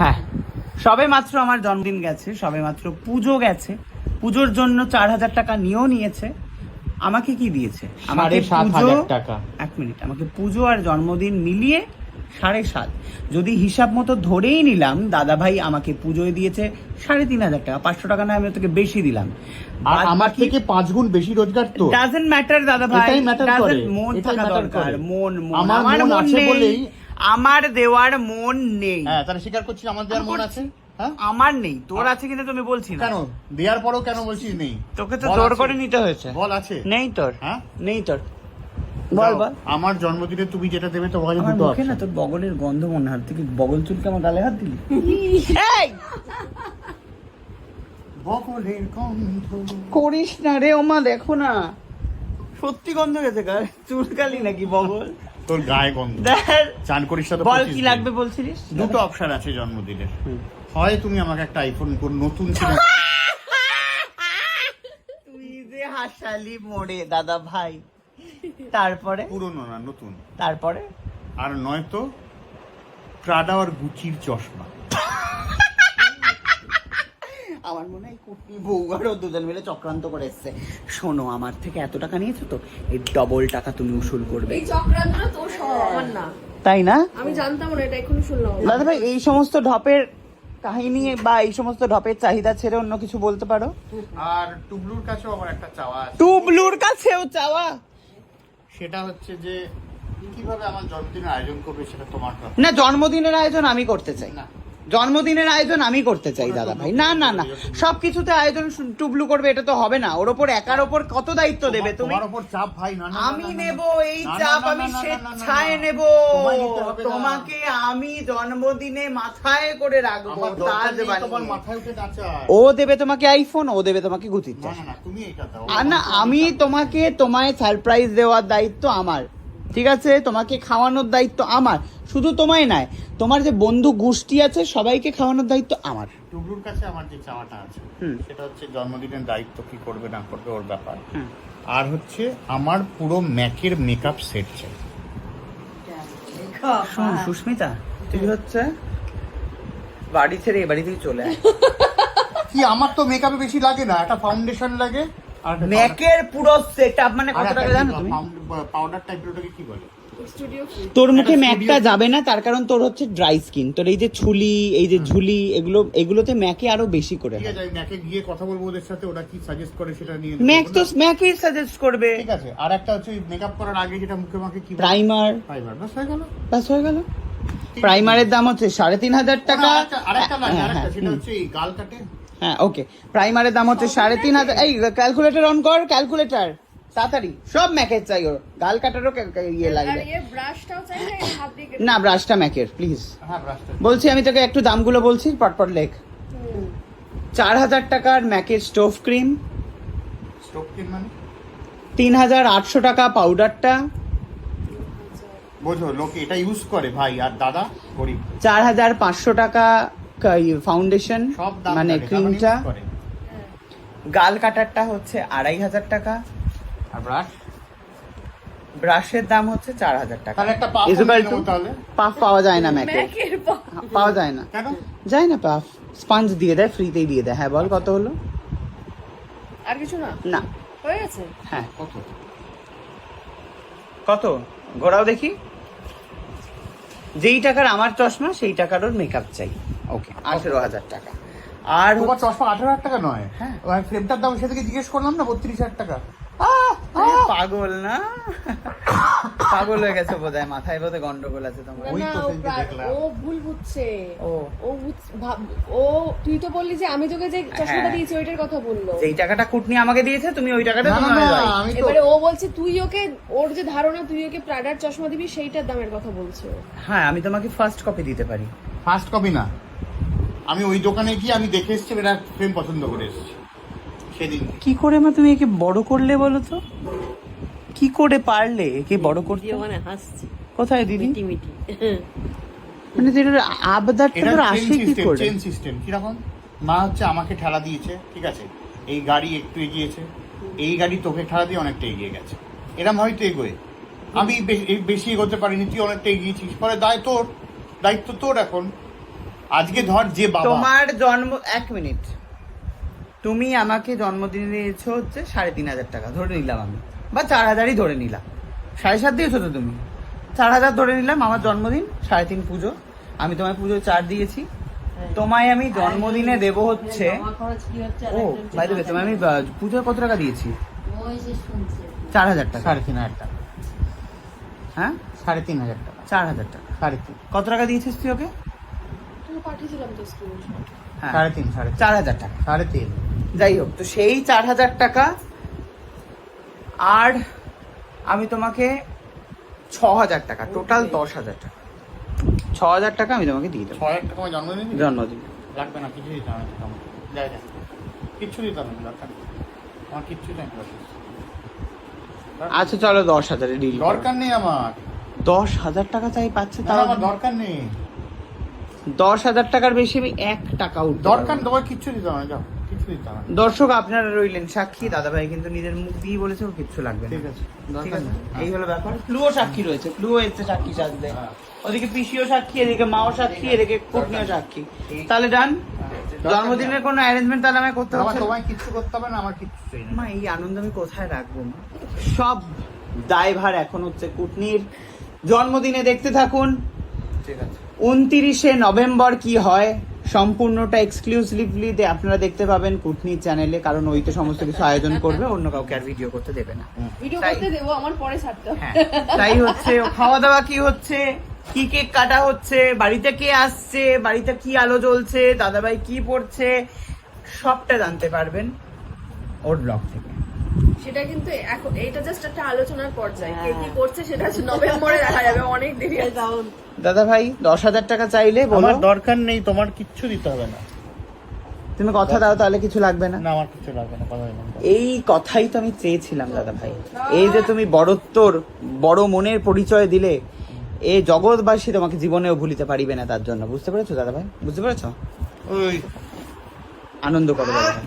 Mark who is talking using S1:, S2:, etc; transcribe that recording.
S1: হ্যাঁ। সবে মাত্র আমার জন্মদিন গেছে সবে মাত্র পুজো গেছে। পুজোর জন্য চার হাজার টাকা নিয়েও নিয়েছে। আমাকে কি দিয়েছে? আমাকে পুজো
S2: টাকা।
S1: এক মিনিট আমাকে পুজো আর জন্মদিন মিলিয়ে সাড়ে সাত। যদি হিসাব মতো ধরেই নিলাম দাদা ভাই আমাকে পুজোয় দিয়েছে সাড়ে তিন হাজার টাকা পাঁচশো টাকা না আমি তোকে বেশি দিলাম।
S2: আর আমার থেকে পাঁচ গুণ বেশি রোজগার তো।
S1: ডাজেন্ট ম্যাটার দাদা ভাই। মন থাকা দরকার। মন
S2: আমার মন আছে বলেই-
S1: আমার দেওয়ার মন নেই।
S2: হ্যাঁ তাহলে স্বীকার করছিস আমার দেওয়ার মন আছে? হ্যাঁ?
S1: আমার নেই তোর আছে কিনা তুমি বলছি
S2: কেন? দেওয়ার পরেও কেন বলছিস নেই?
S1: তোকে তো জোর করে নিতে হয়েছে।
S2: বল আছে।
S1: নেই তোর।
S2: হ্যাঁ?
S1: নেই তোর। বল বল।
S2: আমার জন্মদিনে তুমি যেটা দেবে তো বলে
S1: আমার
S2: দুটো
S1: মুখে না তোর বগলের গন্ধ মনে হয়। তুই কি বগল চুলকে আমার গালে হাত দিলি? এই!
S2: বগলের গন্ধ।
S1: করিস না রে ওমা দেখো না। সত্যি গন্ধ গেছে কার চুলকালি নাকি বগল
S2: তোর গায়ে গন্ধ। চান করিস না
S1: বল কি লাগবে বলছিলিস?
S2: দুটো অপশন আছে জন্মদিনের। হয় তুমি আমাকে একটা আইফোন নতুন কিনে
S1: তুই যে হাসালি মোড়ে দাদা ভাই। তারপরে?
S2: পুরনো না নতুন।
S1: তারপরে?
S2: আর নয়তো প্রাডা আর গুচির চশমা।
S1: আমার মনে হয় কুটনি বউ আর ও দুজন মিলে চক্রান্ত করে এসছে। শোনো আমার থেকে এত টাকা নিয়েছো তো এই ডবল টাকা তুমি উসুল করবে।
S3: এই চক্রান্তটা তোর সব আমার না।
S1: তাই না?
S3: আমি জানতাম না এটা এখনই শুনলাম
S1: দাদা ভাই এই সমস্ত ঢপের কাহিনী বা এই সমস্ত ঢপের চাহিদা ছেড়ে অন্য কিছু বলতে পারো?
S2: আর টুবলুর কাছেও আমার একটা চাওয়া আছে।
S1: টুবলুর কাছেও চাওয়া?
S2: সেটা হচ্ছে যে কীভাবে আমার জন্মদিনের আয়োজন করবে সেটা তোমার।
S1: না জন্মদিনের আয়োজন আমি করতে চাই।
S2: না।
S1: জন্মদিনের আয়োজন আমি করতে চাই দাদা ভাই না না না সবকিছুতে আয়োজন টুবলু করবে এটা তো হবে না ওর ওপর একার ওপর কত দায়িত্ব দেবে তুমি
S2: চাপ ভাই না
S1: আমি নেব এই চাপ আমি স্বেচ্ছায়। নেব। তোমাকে আমি জন্মদিনে মাথায় করে রাখব তাজ। ও দেবে তোমাকে আইফোন ও দেবে তোমাকে গুতির চাষ আর না আমি তোমাকে তোমায় সারপ্রাইজ দেওয়ার দায়িত্ব আমার ঠিক আছে? তোমাকে খাওয়ানোর দায়িত্ব আমার। শুধু তোমায় নয় তোমার যে বন্ধু গোষ্ঠী আছে সবাইকে খাওয়ানোর দায়িত্ব আমার।
S2: টুবলুর কাছে আমার যে চাওয়াটা আছে
S1: হুম।
S2: সেটা হচ্ছে জন্মদিনের দায়িত্ব কি করবে না করবে ওর ব্যাপার।
S1: হুম।
S2: আর হচ্ছে আমার পুরো ম্যাকের মেকআপ সেট চাই।
S1: শোন সুস্মিতা তুই হচ্ছে বাড়ি ছেড়ে এ বাড়ি থেকে চলে আয়।
S2: কি আমার তো মেকআপে বেশি লাগে না একটা ফাউন্ডেশন লাগে।
S1: ম্যাকের পুরো সেট আপ মানে কত টাকা জানো তুমি?
S2: পাউডার টাইপের ওটাকে কি বলে?
S1: তোর মুখে ম্যাকটা যাবে না তার কারণ তোর হচ্ছে ড্রাই স্কিন তোর এই যে ছুলি এই যে ঝুলি এগুলো এগুলোতে ম্যাকে আরও বেশি করে
S2: ঠিক আছে ম্যাকে গিয়ে কথা বলব ওদের সাথে ওরা কি সাজেস্ট করে সেটা নিয়ে
S1: ম্যাক তো ম্যাকই সাজেস্ট করবে।
S2: ঠিক আছে আর একটা হচ্ছে মেকআপ করার আগে যেটা মুখে মাখে কি
S1: প্রাইমার
S2: প্রাইমার বাস হয়ে গেল।
S1: বাস হয়ে গেল। প্রাইমারের দাম হচ্ছে সাড়ে তিন হাজার টাকা।
S2: আরেকটা লাগে
S1: হ্যাঁ,
S2: আরেকটা
S1: হ্যাঁ,
S2: সেটা হচ্ছে গাল কাটে।
S1: হ্যাঁ ওকে প্রাইমারের দাম হচ্ছে সাড়ে তিন হাজার এই ক্যালকুলেটর অন কর ক্যালকুলেটর তাড়াতাড়ি সব ম্যাকের চাই ওর। গাল কাটারও ইয়ে
S3: আর
S1: লাগবে
S3: এ ব্রাশটাও চাই না
S1: ব্রাশটা ম্যাকের প্লিজ
S2: হ্যাঁ
S1: বলছি আমি তোকে একটু দামগুলো বলছি পটপট লেখ। চার হাজার টাকার ম্যাকের স্টোভ ক্রিম
S2: স্টোভ মানে?
S1: তিন হাজার আটশো টাকা পাউডারটা
S2: বোঝো লোকে এটা ইউজ করে ভাই আর দাদা গরিব।
S1: চার হাজার পাঁচশো টাকা ফাউন্ডেশন মানে ক্রিমটা গাল কাটারটা হচ্ছে আড়াই হাজার টাকা।
S2: আর ব্রাশ
S1: ব্রাশের দাম হচ্ছে চার হাজার টাকা।
S2: পাফ
S1: পাওয়া যায় না ম্যাকে পাওয়া যায় না।
S2: কেন?
S1: যায় না পাফ স্পঞ্জ দিয়ে দেয় ফ্রিতেই দিয়ে দেয়। হ্যাঁ বল কত হলো?
S3: আর কিছু না?
S1: না।
S3: হয়ে গেছে?
S1: হ্যাঁ।
S2: কত?
S1: কত? ঘোরাও দেখি। যেই টাকার আমার চশমা সেই টাকার ওর মেকআপ চাই। ওকে আঠেরো হাজার টাকা। আর
S2: তোমার চশমা আঠারো হাজার টাকা নয়।
S1: হ্যাঁ।
S2: ফ্রেমটার দাম সেদিকে জিজ্ঞেস করলাম না বত্রিশ হাজার টাকা।
S1: পাগল না? পাগল হয়ে গেছে বোধহয় মাথায় বোধহয় গন্ডগোল আছে তোমার।
S2: ওই তো
S3: ও
S2: দেখলাম।
S3: ও ভুল বুঝছে।
S1: ও।
S3: ও ও তুই তো বললি যে আমি তোকে যে চশমাটা
S1: হ্যাঁ।
S3: দিয়েছি ওইটার কথা বলল।
S1: যেই টাকাটা কুটনি আমাকে দিয়েছে তুমি ওই টাকাটা তোমার
S2: আমি
S3: এবারে ও বলছে তুই ওকে ওর যে ধারণা তুই ওকে প্রাডার চশমা দিবি সেইটার দামের কথা বলছে।
S1: হ্যাঁ আমি তোমাকে ফার্স্ট কপি দিতে পারি।
S2: ফার্স্ট কপি না। আমি ওই দোকানে গিয়ে আমি দেখে এসেছি এটা ফ্রেম পছন্দ করে এসেছি। সেদিন।
S1: কি করে মা তুমি একে বড় করলে বলো তো? কি করে পারলে একে বড় করতে?
S4: মানে হাসছি।
S1: কোথায় দিদি?
S4: মিটি মিটি।
S1: মানে যেটা আবদারটা তোর আসে কি
S2: সিস্টেম
S1: করে?
S2: চেন সিস্টেম কীরকম? মা হচ্ছে আমাকে ঠেলা দিয়েছে ঠিক আছে? এই গাড়ি একটু এগিয়েছে। এই গাড়ি তোকে ঠেলা দিয়ে অনেকটা এগিয়ে গেছে। এরম হয়তো এগোয়। আমি বেশি এগোতে পারিনি তুই অনেকটা এগিয়েছিস। পরে দায় তোর দায়িত্ব তোর এখন। আজকে ধর যে বাবা।
S1: তোমার জন্ম এক মিনিট। তুমি আমাকে জন্মদিনে দিয়েছ হচ্ছে সাড়ে তিন হাজার টাকা ধরে নিলাম আমি। বা চার হাজারই ধরে নিলাম। সাড়ে সাত দিয়েছ তো তুমি? চার হাজার ধরে নিলাম আমার জন্মদিন সাড়ে তিন পুজো। আমি তোমায় পুজো চার দিয়েছি। তোমায় আমি জন্মদিনে দেব হচ্ছে ও বাইরে তোমায় আমি পুজোয় কত টাকা দিয়েছি?
S4: ওই যে শুনছে।
S1: চার হাজার টাকা।
S2: সাড়ে তিন হাজার টাকা।
S1: হ্যাঁ?
S2: সাড়ে তিন হাজার টাকা।
S1: চার হাজার টাকা।
S2: সাড়ে তিন।
S1: কত টাকা দিয়েছিস তুই ওকে?
S3: পাঠিয়েছিলাম তো স্ক্রিনশট
S1: হ্যাঁ।
S2: সাড়ে তিন সাড়ে
S1: চার হাজার টাকা।
S2: সাড়ে তিন।
S1: যাই হোক তো সেই চার হাজার টাকা আর আমি তোমাকে ছ হাজার টাকা টোটাল দশ হাজার টাকা। ছ হাজার টাকা আমি তোমাকে দিয়ে
S2: ছ
S1: দেবো
S2: হাজার টাকা জন্মদিন
S1: জন্মদিন।
S2: লাগবে না কিছু দিতে হবে কিচ্ছু দিতে হবে দরকার আমার কিচ্ছু চাই না।
S1: আচ্ছা চলো দশ হাজারে ডিল
S2: দরকার নেই আমার।
S1: দশ হাজার টাকা চাই পাচ্ছে তাও
S2: আমার দরকার নেই।
S1: দশ হাজার টাকার বেশি আমি এক টাকা উঠতে
S2: দরকার। তোমার কিচ্ছু দিতে হবে না যাও হবে
S1: দর্শক আপনারা রইলেন সাক্ষী দাদা ভাই কিন্তু নিজের মুখ দিয়ে বলেছে ওর কিচ্ছু লাগবে না।
S2: ঠিক আছে নেই।
S1: এই হলো ব্যাপার। ফ্লুও সাক্ষী রয়েছে ফ্লুও এসছে সাক্ষী সাজতে।
S2: হ্যাঁ।
S1: ওদিকে পিসিও সাক্ষী এদিকে মাও সাক্ষী এদিকে কুটনিও সাক্ষী। তাহলে ডান। জন্মদিনের কোনো অ্যারেঞ্জমেন্ট তাহলে আমায় করতে না?
S2: তোমায় কিচ্ছু করতে হবে না আমার কিচ্ছু চাই না।
S1: মা এই আনন্দ আমি কোথায় রাখব? মা সব দায়ভার এখন হচ্ছে কুটনির। জন্মদিনে দেখতে থাকুন।
S2: ঠিক আছে।
S1: উনতিরিশে নভেম্বর কি হয়? সম্পূর্ণটা এক্সক্লুসিভলি আপনারা দেখতে পাবেন কুটনির চ্যানেলে কারণ ওই তো সমস্ত কিছু আয়োজন করবে অন্য কাউকে আর ভিডিও করতে দেবে না।
S3: ভিডিও
S1: তাই-
S3: করতে দেবো আমার পরে ছাড়তে
S1: হ্যাঁ তাই হচ্ছে খাওয়া দাওয়া কি হচ্ছে? কি কেক কাটা হচ্ছে? বাড়িতে কে আসছে? বাড়িতে কি আলো জ্বলছে? দাদাভাই কি পড়ছে? সবটা জানতে পারবেন। ওর ব্লগ থেকে।
S3: সেটা কিন্তু এখন এটা জাস্ট একটা আলোচনার পর্যায়ে। কে কি করছে সেটা নভেম্বরে দেখা যাবে অনেক দেরি আছে।
S1: দাদা ভাই দশ হাজার টাকা চাইলে
S2: আমার দরকার নেই তোমার কিচ্ছু দিতে হবে না।
S1: তুমি কথা দাও তাহলে কিছু লাগবে না।
S2: না আমার কিছু লাগবে না কথা
S1: এই কথাই তো আমি চেয়েছিলাম দাদা ভাই। এই যে তুমি বড়ত্বর বড় মনের পরিচয় দিলে এ জগৎবাসী তোমাকে জীবনেও ভুলিতে পারিবে না তার জন্য। বুঝতে পেরেছ দাদা ভাই? বুঝতে পেরেছ? আনন্দ করো দাদা ভাই।